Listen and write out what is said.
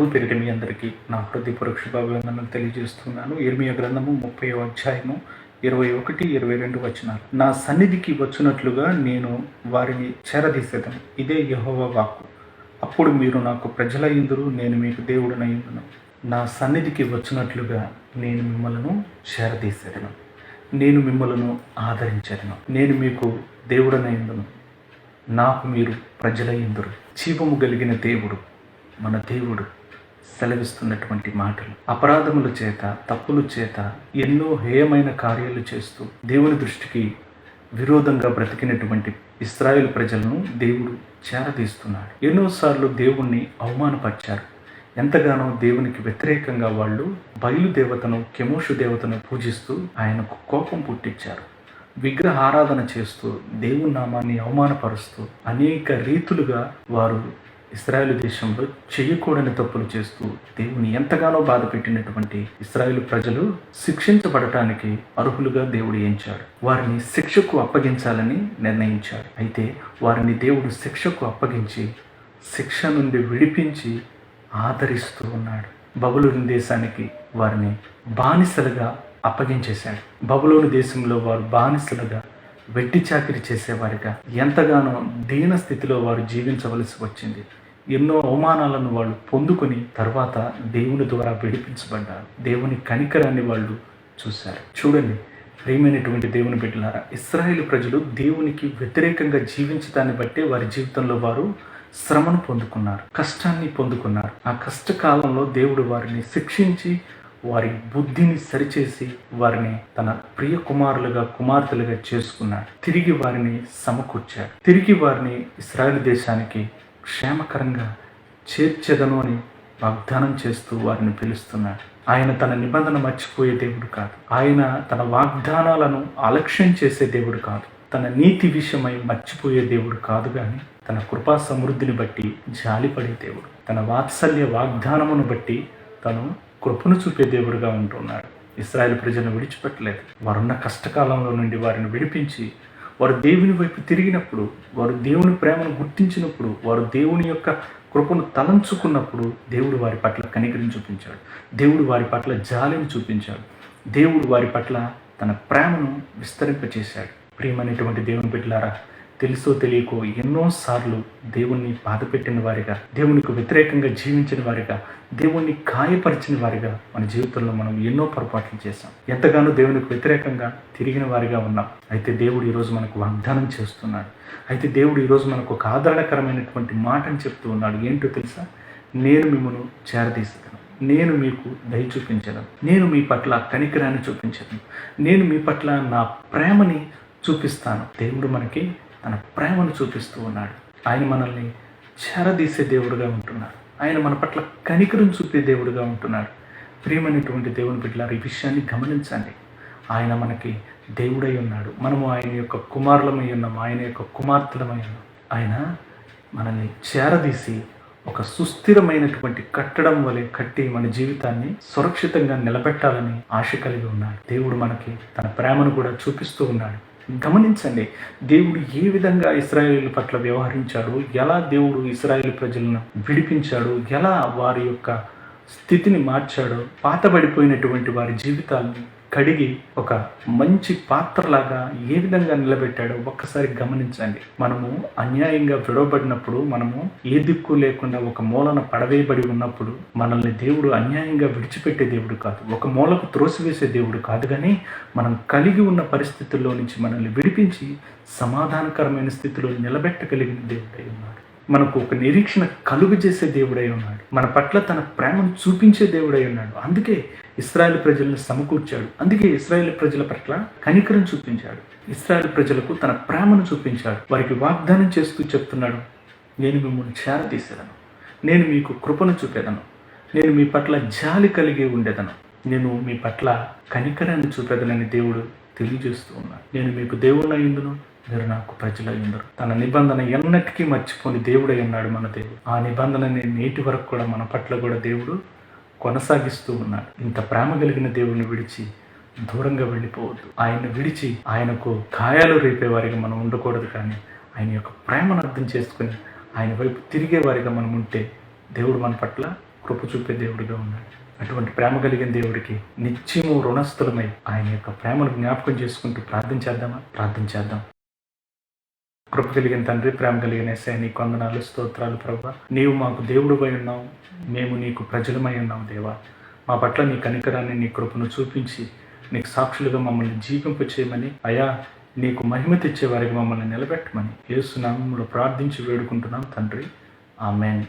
ప్రభు పేరిట మీ అందరికీ నా హృదయపూర్వక శుభాభివందనలు తెలియజేస్తున్నాను. ఇర్మియ గ్రంథము ముప్పై అధ్యాయము ఇరవై ఒకటి ఇరవై రెండు వచనాలు. నా సన్నిధికి వచ్చినట్లుగా నేను వారిని చేరదీసేదను. ఇదే యహోవ వాక్కు. అప్పుడు మీరు నాకు ప్రజల నేను మీకు దేవుడనయ్యుందును. నా సన్నిధికి వచ్చినట్లుగా నేను మిమ్మలను చేరదీసేదను. నేను మిమ్మలను ఆదరించేదను. నేను మీకు దేవుడనయ్యుందును. నాకు మీరు ప్రజల ఇందురు జీవము కలిగిన దేవుడు మన దేవుడు. సెలవిస్తున్నటువంటి మాటలు. అపరాధముల చేత తప్పుల చేత ఎన్నో హేయమైన కార్యాలు చేస్తూ దేవుని దృష్టికి విరోధంగా బ్రతికినటువంటి ఇస్రాయేల్ ప్రజలను దేవుడు చేరదీస్తున్నాడు. ఎన్నోసార్లు దేవుణ్ణి అవమానపరిచారు. ఎంతగానో దేవునికి వ్యతిరేకంగా వాళ్ళు బయలుదేవతను కెమోషు దేవతను పూజిస్తూ ఆయనకు కోపం పుట్టించారు. విగ్రహ ఆరాధన చేస్తూ దేవునామాన్ని అవమానపరుస్తూ అనేక రీతులుగా వారు ఇస్రాయేల్ దేశంలో చేయకూడని తప్పులు చేస్తూ దేవుని ఎంతగానో బాధ పెట్టినటువంటి ఇస్రాయేల్ ప్రజలు శిక్షించబడటానికి అర్హులుగా దేవుడు ఎంచాడు. వారిని శిక్షకు అప్పగించాలని నిర్ణయించాడు. అయితే వారిని దేవుడు శిక్షకు అప్పగించి శిక్ష నుండి విడిపించి ఆదరిస్తూ ఉన్నాడు. బబులోని దేశానికి వారిని బానిసలుగా అప్పగించేశాడు. బబులోని దేశంలో వారు బానిసలుగా వెట్టి చాకిరి చేసేవారిగా ఎంతగానో దీన స్థితిలో వారు జీవించవలసి వచ్చింది. ఎన్నో అవమానాలను వాళ్ళు పొందుకొని తర్వాత దేవుని ద్వారా విడిపించబడ్డారు. దేవుని కనికరాన్ని వాళ్ళు చూశారు. చూడండి ప్రియమైనటువంటి దేవుని బిడ్డలారా ఇస్రాయేల్ ప్రజలు దేవునికి వ్యతిరేకంగా జీవించడాన్ని బట్టే వారి జీవితంలో వారు శ్రమను పొందుకున్నారు కష్టాన్ని పొందుకున్నారు. ఆ కష్టకాలంలో దేవుడు వారిని శిక్షించి వారి బుద్ధిని సరిచేసి వారిని తన ప్రియ కుమారులుగా కుమార్తెలుగా చేసుకున్నాడు. తిరిగి వారిని సమకూర్చాడు. తిరిగి వారిని ఇస్రాయల్ దేశానికి క్షేమకరంగా చేర్చెదను అని వాగ్దానం చేస్తూ వారిని పిలుస్తున్నాడు. ఆయన తన నిబంధన మర్చిపోయే దేవుడు కాదు. ఆయన తన వాగ్దానాలను అలక్ష్యం చేసే దేవుడు కాదు. తన నీతి విషయమై మర్చిపోయే దేవుడు కాదు కానీ తన కృపా సమృద్ధిని బట్టి జాలిపడే దేవుడు. తన వాత్సల్య వాగ్దానమును బట్టి తను కృపను చూపే దేవుడుగా ఉంటున్నాడు. ఇస్రాయల్ ప్రజలను విడిచిపెట్టలేదు. వారున్న కష్టకాలంలో నుండి వారిని విడిపించి వారు దేవుని వైపు తిరిగినప్పుడు వారు దేవుని ప్రేమను గుర్తించినప్పుడు వారు దేవుని యొక్క కృపను తలంచుకున్నప్పుడు దేవుడు వారి పట్ల కనికరిని చూపించాడు. దేవుడు వారి పట్ల జాలిని చూపించాడు. దేవుడు వారి పట్ల తన ప్రేమను విస్తరింపచేశాడు. ప్రియమైనటువంటి దేవుని బిడ్డలారా తెలుసో తెలియకో ఎన్నోసార్లు దేవుణ్ణి బాధపెట్టిన వారిగా దేవునికి వ్యతిరేకంగా జీవించిన వారిగా దేవుణ్ణి గాయపరిచిన వారిగా మన జీవితంలో మనం ఎన్నో పొరపాట్లు చేశాం. ఎంతగానో దేవునికి వ్యతిరేకంగా తిరిగిన వారిగా ఉన్నాం. అయితే దేవుడు ఈరోజు మనకు వాగ్దానం చేస్తున్నాడు. అయితే దేవుడు ఈరోజు మనకు ఒక ఆదరణకరమైనటువంటి మాటని చెప్తూ ఉన్నాడు. ఏంటో తెలుసా? నేను మిమ్మల్ని చేరదీస్తాను నేను మీకు దయ చూపించను. నేను మీ పట్ల కనికరాన్ని చూపించను. నేను మీ పట్ల నా ప్రేమని చూపిస్తాను. దేవుడు మనకి తన ప్రేమను చూపిస్తూ ఉన్నాడు. ఆయన మనల్ని చేరదీసే దేవుడుగా ఉంటున్నాడు. ఆయన మన పట్ల కనికరం చూపే దేవుడుగా ఉంటున్నాడు. ప్రేమైనటువంటి దేవుని బిడ్డలారు ఈ విషయాన్ని గమనించండి. ఆయన మనకి దేవుడై ఉన్నాడు. మనము ఆయన యొక్క కుమారులమై ఉన్నాం. ఆయన యొక్క కుమార్తెలమై ఉన్నాం. ఆయన మనల్ని చేరదీసి ఒక సుస్థిరమైనటువంటి కట్టడం వలె కట్టి మన జీవితాన్ని సురక్షితంగా నిలబెట్టాలని ఆశ కలిగి ఉన్నాడు. దేవుడు మనకి తన ప్రేమను కూడా చూపిస్తూ ఉన్నాడు. గమనించండి దేవుడు ఏ విధంగా ఇస్రాయేల్ పట్ల వ్యవహరించాడు ఎలా దేవుడు ఇస్రాయేల్ ప్రజలను విడిపించాడు ఎలా వారి యొక్క స్థితిని మార్చాడో పాతబడిపోయినటువంటి వారి జీవితాలను కడిగి ఒక మంచి పాత్రలాగా ఏ విధంగా నిలబెట్టాడో ఒక్కసారి గమనించండి. మనము అన్యాయంగా విడవబడినప్పుడు మనము ఏ దిక్కు లేకుండా ఒక మూలన పడవేయబడి ఉన్నప్పుడు మనల్ని దేవుడు అన్యాయంగా విడిచిపెట్టే దేవుడు కాదు. ఒక మూలకు త్రోసివేసే దేవుడు కాదు కానీ మనం కలిగి ఉన్న పరిస్థితుల్లో నుంచి మనల్ని విడిపించి సమాధానకరమైన స్థితిలో నిలబెట్టగలిగిన దేవుడై ఉన్నాడు. మనకు ఒక నిరీక్షణ కలుగు చేసే దేవుడై ఉన్నాడు. మన పట్ల తన ప్రేమను చూపించే దేవుడై ఉన్నాడు. అందుకే ఇస్రాయేల్ ప్రజలను సమకూర్చాడు. అందుకే ఇస్రాయేల్ ప్రజల పట్ల కనికరం చూపించాడు. ఇస్రాయేల్ ప్రజలకు తన ప్రేమను చూపించాడు. వారికి వాగ్దానం చేస్తూ చెప్తున్నాడు. నేను మిమ్మల్ని చేరతీసేదను నేను మీకు కృపను చూపేదను. నేను మీ పట్ల జాలి కలిగి ఉండేదను. నేను మీ పట్ల కనికరాన్ని చూపేదనని దేవుడు తెలియజేస్తూ ఉన్నాను నేను మీకు దేవుడు అయిందును మీరు నాకు ప్రజలై ఉండరు తన నిబంధన ఎన్నటికీ మర్చిపోని దేవుడై ఉన్నాడు మన దేవుడు. ఆ నిబంధనని నేటి వరకు కూడా మన పట్ల కూడా దేవుడు కొనసాగిస్తూ ఉన్నాడు. ఇంత ప్రేమ కలిగిన దేవుడిని విడిచి దూరంగా వెళ్ళిపోవద్దు. ఆయన విడిచి ఆయనకు గాయాలు రేపే వారిగా మనం ఉండకూడదు కానీ ఆయన యొక్క ప్రేమను అర్థం చేసుకుని ఆయన వైపు తిరిగే వారిగా మనం ఉంటే దేవుడు మన పట్ల కృప చూపే దేవుడిగా ఉన్నాడు. అటువంటి ప్రేమ కలిగిన దేవుడికి నిత్యము రుణస్థులమై ఆయన యొక్క ప్రేమను జ్ఞాపకం చేసుకుంటూ ప్రార్థన చేద్దామా? ప్రార్థన చేద్దాం. కృప కలిగిన తండ్రి ప్రేమ కలిగిన ఎస్ఐ నీ కొందనాలు స్తోత్రాలు ప్రభు. నీవు మాకు దేవుడుపై ఉన్నావు. మేము నీకు ప్రజలమై ఉన్నాం దేవా. మా పట్ల నీ కనికరాన్ని నీ కృపను చూపించి నీకు సాక్షులుగా మమ్మల్ని జీవింప చేయమని అయా నీకు మహిమ తెచ్చే వారికి మమ్మల్ని నిలబెట్టమని ఏసునామంలో ప్రార్థించి వేడుకుంటున్నాం తండ్రి. ఆమెన్.